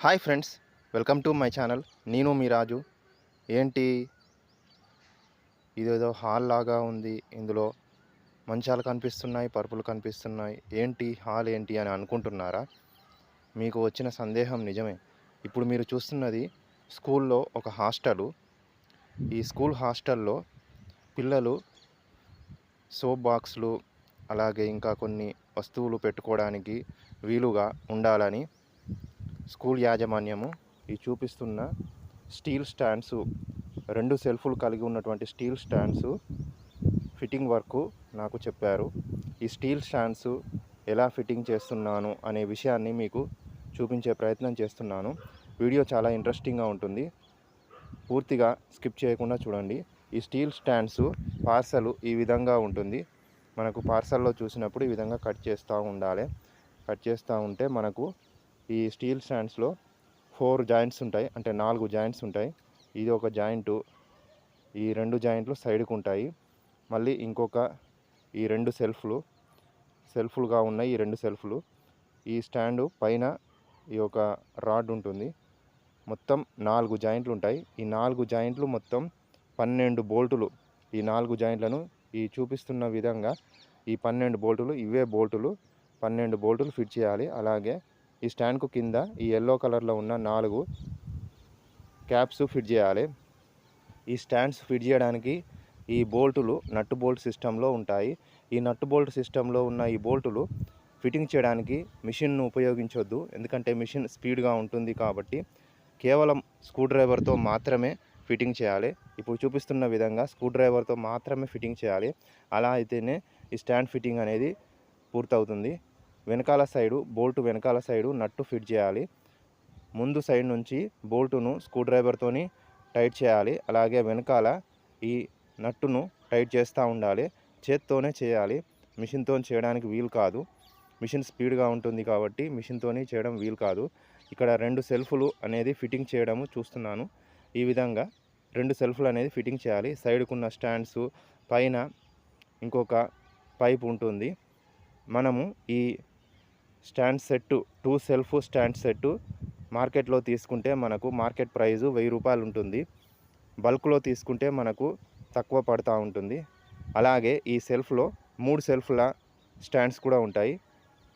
Hi friends welcome to my channel. నేను మీ రాజు. ఏంటి? ఇదేదో హాల్ లాగా ఉంది. ఇందులో మంచాలు కనిపిస్తున్నాయి పరుపులు కనిపిస్తున్నాయి. ఏంటి? హాల్ ఏంటి అని అనుకుంటున్నారా? మీకు వచ్చిన సందేహం నిజమే. ఇప్పుడు మీరు చూస్తున్నది స్కూల్లో ఒక హాస్టలు. ఈ స్కూల్ హాస్టల్లో పిల్లలు సోప్ బాక్స్లు అలాగే ఇంకా కొన్ని వస్తువులు పెట్టుకోవడానికి వీలుగా ఉండాలని స్కూల్ యాజమాన్యము ఈ చూపిస్తున్న స్టీల్ స్టాండ్స్ రెండు సెల్ఫ్లు కలిగి ఉన్నటువంటి స్టీల్ స్టాండ్స్ ఫిట్టింగ్ వర్క్ నాకు చెప్పారు. ఈ స్టీల్ స్టాండ్స్ ఎలా ఫిట్టింగ్ చేస్తున్నాను అనే విషయాన్ని మీకు చూపించే ప్రయత్నం చేస్తున్నాను. వీడియో చాలా ఇంట్రెస్టింగ్గా ఉంటుంది. పూర్తిగా స్కిప్ చేయకుండా చూడండి. ఈ స్టీల్ స్టాండ్స్ పార్సల్ ఈ విధంగా ఉంటుంది. మనకు పార్సల్లో చూసినప్పుడు ఈ విధంగా కట్ చేస్తూ ఉండాలి. కట్ చేస్తూ ఉంటే మనకు ఈ స్టీల్ స్టాండ్స్లో ఫోర్ జాయింట్స్ ఉంటాయి. అంటే నాలుగు జాయింట్స్ ఉంటాయి. ఇది ఒక జాయింట్. ఈ రెండు జాయింట్లు సైడ్కు ఉంటాయి. మళ్ళీ ఇంకొక ఈ రెండు సెల్ఫ్లు. సెల్ఫ్లుగా ఉన్నాయి ఈ రెండు సెల్ఫ్లు. ఈ స్టాండు పైన ఈ యొక్క రాడ్ ఉంటుంది. మొత్తం నాలుగు జాయింట్లు ఉంటాయి. ఈ నాలుగు జాయింట్లు మొత్తం పన్నెండు బోల్టులు. ఈ నాలుగు జాయింట్లను ఈ చూపిస్తున్న విధంగా ఈ పన్నెండు బోల్టులు ఇవే బోల్టులు పన్నెండు బోల్టులు ఫిట్ చేయాలి. అలాగే ఈ స్టాండ్కు కింద ఈ ఎల్లో కలర్లో ఉన్న నాలుగు క్యాప్స్ ఫిట్ చేయాలి. ఈ స్టాండ్స్ ఫిట్ చేయడానికి ఈ బోల్టులు నట్టు బోల్ట్ సిస్టంలో ఉంటాయి. ఈ నట్టు బోల్ట్ సిస్టంలో ఉన్న ఈ బోల్టులు ఫిట్టింగ్ చేయడానికి మిషన్ను ఉపయోగించవద్దు ఎందుకంటే మిషన్ స్పీడ్గా ఉంటుంది కాబట్టి కేవలం స్క్రూ డ్రైవర్తో మాత్రమే ఫిట్టింగ్ చేయాలి. ఇప్పుడు చూపిస్తున్న విధంగా స్క్రూ డ్రైవర్తో మాత్రమే ఫిట్టింగ్ చేయాలి. అలా అయితేనే ఈ స్టాండ్ ఫిట్టింగ్ అనేది పూర్తవుతుంది. వెనకాల సైడు బోల్ట్ వెనకాల సైడు నట్టు ఫిట్ చేయాలి. ముందు సైడ్ నుంచి బోల్టును స్క్రూ డ్రైవర్తోని టైట్ చేయాలి. అలాగే వెనకాల ఈ నట్టును టైట్ చేస్తూ ఉండాలి. చేత్తోనే చేయాలి. మిషన్తో చేయడానికి వీలు కాదు. మిషన్ స్పీడ్గా ఉంటుంది కాబట్టి మిషన్తో చేయడం వీలు కాదు. ఇక్కడ రెండు సెల్ఫ్లు అనేది ఫిట్టింగ్ చేయడము చూస్తున్నాను. ఈ విధంగా రెండు సెల్ఫ్లు అనేది ఫిట్టింగ్ చేయాలి. సైడ్కున్న స్టాండ్స్ పైన ఇంకొక పైప్ ఉంటుంది. మనము ఈ stand set two shelf stand set మార్కెట్లో తీసుకుంటే మనకు మార్కెట్ ప్రైజు వెయ్యి రూపాయలు ఉంటుంది. బల్క్లో తీసుకుంటే మనకు తక్కువ పడుతూ ఉంటుంది. అలాగే ఈ సెల్ఫ్లో మూడు సెల్ఫ్ల స్టాండ్స్ కూడా ఉంటాయి.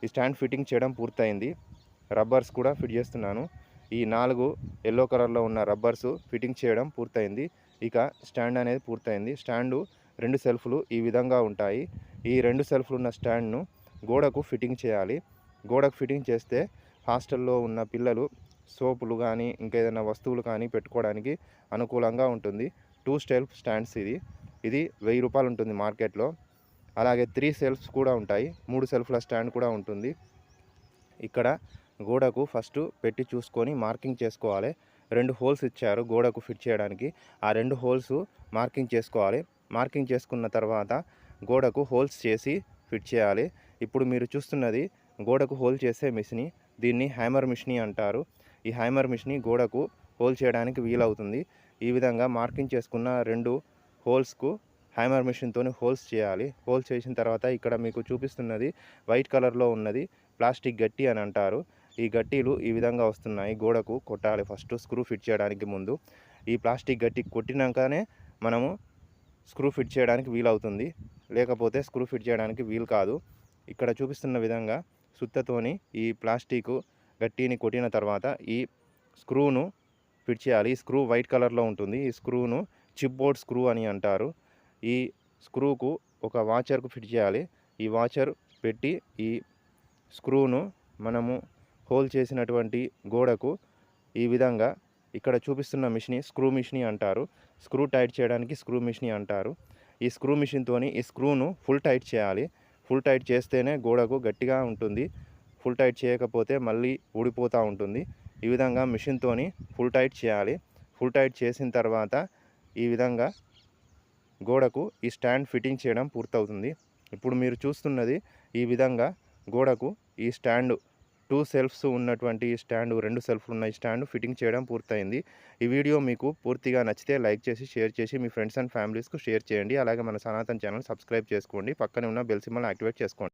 ఈ స్టాండ్ ఫిట్టింగ్ చేయడం పూర్తయింది. రబ్బర్స్ కూడా ఫిట్ చేస్తున్నాను. ఈ నాలుగు ఎల్లో కలర్లో ఉన్న రబ్బర్స్ ఫిట్టింగ్ చేయడం పూర్తయింది. ఇక స్టాండ్ అనేది పూర్తయింది. స్టాండు రెండు సెల్ఫ్లు ఈ విధంగా ఉంటాయి. ఈ రెండు సెల్ఫ్లు ఉన్న స్టాండ్ను గోడకు ఫిట్టింగ్ చేయాలి. గోడకు ఫిట్టింగ్ చేస్తే హాస్టల్లో ఉన్న పిల్లలు సోపులు కానీ ఇంకేదైనా వస్తువులు కానీ పెట్టుకోవడానికి అనుకూలంగా ఉంటుంది. టూ సెల్ఫ్ స్టాండ్స్ ఇది. ఇది వెయ్యి రూపాయలు ఉంటుంది మార్కెట్లో. అలాగే త్రీ సెల్ఫ్స్ కూడా ఉంటాయి. మూడు సెల్ఫ్ల స్టాండ్ కూడా ఉంటుంది. ఇక్కడ గోడకు ఫస్ట్ పెట్టి చూసుకొని మార్కింగ్ చేసుకోవాలి. రెండు హోల్స్ ఇచ్చారు గోడకు ఫిట్ చేయడానికి. ఆ రెండు హోల్స్ మార్కింగ్ చేసుకోవాలి. మార్కింగ్ చేసుకున్న తర్వాత గోడకు హోల్స్ చేసి ఫిట్ చేయాలి. ఇప్పుడు మీరు చూస్తున్నది గోడకు హోల్ చేసే మిషని దీన్ని హ్యామర్ మిషని అంటారు. ఈ హ్యామర్ మిషని గోడకు హోల్ చేయడానికి వీలవుతుంది. ఈ విధంగా మార్కింగ్ చేసుకున్న రెండు హోల్స్కు హ్యామర్ మిషన్తో హోల్స్ చేయాలి. హోల్స్ చేసిన తర్వాత ఇక్కడ మీకు చూపిస్తున్నది వైట్ కలర్లో ఉన్నది ప్లాస్టిక్ గట్టి అని అంటారు. ఈ గట్టీలు ఈ విధంగా వస్తున్నాయి. గోడకు కొట్టాలి. ఫస్ట్ స్క్రూ ఫిట్ చేయడానికి ముందు ఈ ప్లాస్టిక్ గట్టి కొట్టినాకనే మనము స్క్రూ ఫిట్ చేయడానికి వీలవుతుంది. లేకపోతే స్క్రూ ఫిట్ చేయడానికి వీలు కాదు. ఇక్కడ చూపిస్తున్న విధంగా సుత్తతోని ఈ ప్లాస్టిక్ గట్టిని కొట్టిన తర్వాత ఈ స్క్రూను ఫిట్ చేయాలి ఈ స్క్రూ వైట్ కలర్లో ఉంటుంది. ఈ స్క్రూను చిప్ బోర్డ్ స్క్రూ అని అంటారు. ఈ స్క్రూకు ఒక వాచర్కు ఫిట్ చేయాలి. ఈ వాచర్ పెట్టి ఈ స్క్రూను మనము హోల్ చేసినటువంటి గోడకు ఈ విధంగా ఇక్కడ చూపిస్తున్న మిషని స్క్రూ మిషిని అంటారు. స్క్రూ టైట్ చేయడానికి స్క్రూ మిషిని అంటారు. ఈ స్క్రూ మిషన్తోని ఈ స్క్రూను ఫుల్ టైట్ చేయాలి. ఫుల్ టైట్ చేస్తేనే గోడకు గట్టిగా ఉంటుంది. ఫుల్ టైట్ చేయకపోతే మళ్ళీ ఊడిపోతూ ఉంటుంది. ఈ విధంగా మిషన్తోని ఫుల్ టైట్ చేయాలి. ఫుల్ టైట్ చేసిన తర్వాత ఈ విధంగా గోడకు ఈ స్టాండ్ ఫిట్టింగ్ చేయడం పూర్తవుతుంది. ఇప్పుడు మీరు చూస్తున్నది ఈ విధంగా గోడకు ఈ స్టాండ్ టూ సెల్ఫ్స్ ఉన్నటువంటి స్టాండ్ రెండు సెల్ఫ్లు ఉన్న స్టాండ్ ఫిట్టింగ్ చేయడం పూర్తయింది. ఈ వీడియో మీకు పూర్తిగా నచ్చితే లైక్ చేసి షేర్ చేసి మీ ఫ్రెండ్స్ అండ్ ఫ్యామిలీస్కు షేర్ చేయండి. అలాగే మన సనాతన్ ఛానల్ సబ్స్క్రైబ్ చేసుకోండి. పక్కనే ఉన్న బెల్సిమల్ యాక్టివేట్ చేసుకోండి.